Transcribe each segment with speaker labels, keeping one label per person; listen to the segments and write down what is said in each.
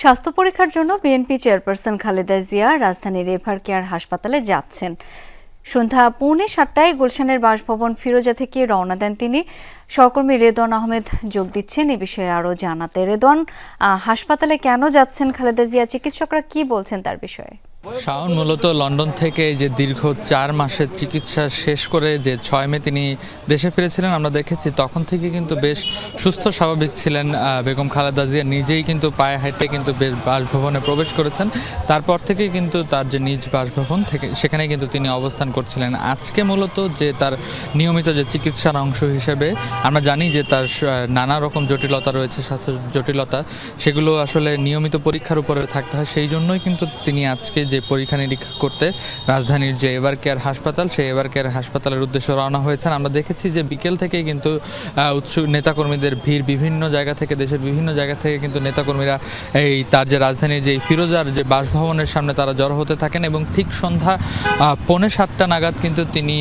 Speaker 1: স্বাস্থ্য পরীক্ষার জন্য বিএনপি চেয়ারপারসন খালেদা জিয়া রাজধানীর রেভার কেয়ার হাসপাতালে যাচ্ছেন। সন্ধ্যা পৌনে সাতটায় গুলশানের বাসভবন ফিরোজা থেকে রওনা দেন তিনি। সহকর্মী রেদওয়ান আহমেদ যোগ দিচ্ছেন, এ বিষয়ে আরও জানাতে। রেদওয়ান হাসপাতালে কেন যাচ্ছেন খালেদা জিয়া? চিকিৎসকরা কি বলছেন তার বিষয়ে?
Speaker 2: শাওন মূলত লন্ডন থেকে যে দীর্ঘ চার মাসের চিকিৎসা শেষ করে যে ছয় মে তিনি দেশে ফিরেছিলেন, আমরা দেখেছি তখন থেকে কিন্তু বেশ সুস্থ স্বাভাবিক ছিলেন বেগম খালেদা জিয়া। নিজেই কিন্তু পায়ে হাঁটতে কিন্তু বেশ বাসভবনে প্রবেশ করেছেন। তারপর থেকেই কিন্তু তার যে নিজ বাসভবন থেকে, সেখানে কিন্তু তিনি অবস্থান করছিলেন। আজকে মূলত যে তার নিয়মিত যে চিকিৎসার অংশ হিসেবে আমরা জানি যে তার নানা রকম জটিলতা রয়েছে, স্বাস্থ্য জটিলতা। সেগুলো আসলে নিয়মিত পরীক্ষার উপরে থাকতে হয়। সেই জন্যই কিন্তু তিনি আজকে যে পরীক্ষা নিরীক্ষা করতে রাজধানীর যে এভার কেয়ার হাসপাতাল সেই এভার কেয়ার হাসপাতালের উদ্দেশ্যে রওনা হয়েছেন। আমরা দেখেছি যে বিকেল থেকেই কিন্তু আহ, উৎসুক নেতাকর্মীদের ভিড় বিভিন্ন জায়গা থেকে দেশের বিভিন্ন জায়গা থেকে কিন্তু নেতাকর্মীরা এই তার যে রাজধানীর যে ফিরোজার যে বাসভবনের সামনে তারা জড়ো হতে থাকেন এবং ঠিক সন্ধ্যা পৌনে সাতটা নাগাদ কিন্তু তিনি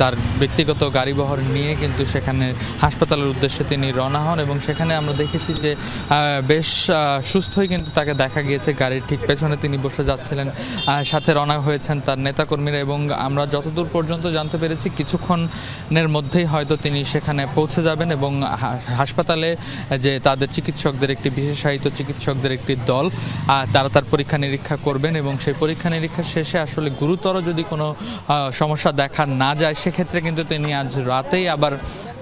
Speaker 2: তার ব্যক্তিগত গাড়িবহর নিয়ে কিন্তু সেখানে হাসপাতালের উদ্দেশ্যে তিনি রওনা হন এবং সেখানে আমরা দেখেছি যে বেশ সুস্থই কিন্তু তাকে দেখা গিয়েছে গাড়ির ঠিক পেছনে। তিনি বসে যাচ্ছিলেন সাথে রওনা হয়েছেন তার নেতাকর্মীরা এবং আমরা যতদূর পর্যন্ত জানতে পেরেছি, কিছুক্ষণের মধ্যেই হয়তো তিনি সেখানে পৌঁছে যাবেন এবং হাসপাতালে যে তাদের চিকিৎসকদের একটি বিশেষায়িত চিকিৎসকদের একটি দল তারা তার পরীক্ষা নিরীক্ষা করবেন এবং সেই পরীক্ষা নিরীক্ষা শেষে আসলে গুরুতর যদি কোনো সমস্যা দেখা না যায় সেক্ষেত্রে কিন্তু তিনি আজ রাতেই আবার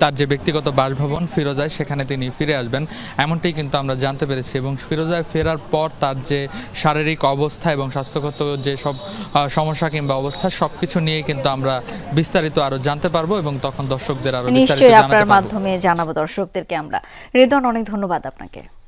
Speaker 2: তার যে ব্যক্তিগত বাসভবন ফিরোজায় সেখানে তিনি ফিরে আসবেন। এমনটাই কিন্তু আমরা জানতে পেরেছি এবং ফিরোজায় ফেরার পর তার যে শারীরিক অবস্থা এবং স্বাস্থ্যগত যে সব সমস্যা কিংবা অবস্থা সব কিছু নিয়ে কিন্তু আমরা বিস্তারিত আরও জানতে পারব এবং তখন দর্শকদের আরও
Speaker 1: নিশ্চয়ই আপনার মাধ্যমে জানাব দর্শকদেরকে আমরা। রেদওয়ান অনেক ধন্যবাদ আপনাকে।